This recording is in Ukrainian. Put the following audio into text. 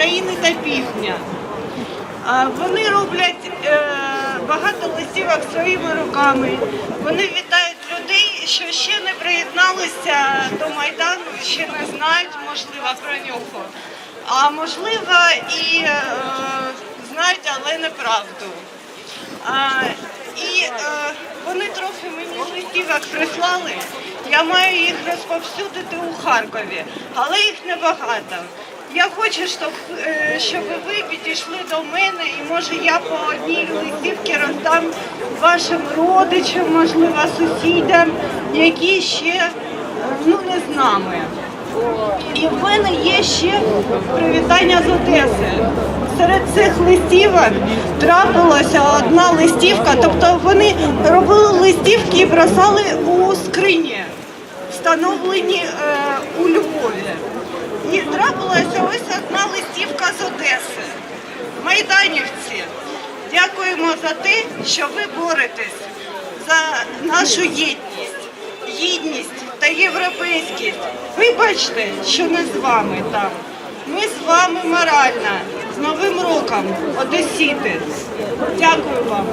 України та Півдня. Вони роблять е, багато листівок своїми руками. Вони вітають людей, що ще не приєдналися до Майдану, ще не знають, можливо, про нього. А можливо, і е, знають, але неправду. І е, вони трохи мені листівок прислали. Я маю їх розповсюдити у Харкові, але їх небагато. Я хочу, щоб, е, щоб ви підійшли до мене і може я по одній листівці роздам вашим родичам, можливо, сусідам, які ще ну, не з нами. І в мене є ще привітання з Одеси. Серед цих листівок трапилася одна листівка, тобто вони робили листівки і бросали у скрині, встановлені е, у Львові. І трапилася ось одна листівка з Одеси. Майданівці, дякуємо за те, що ви боретесь за нашу єдність, гідність та європейськість. Вибачте, що не з вами там. Ми з вами морально. З Новим роком, Одесіти. Дякую вам.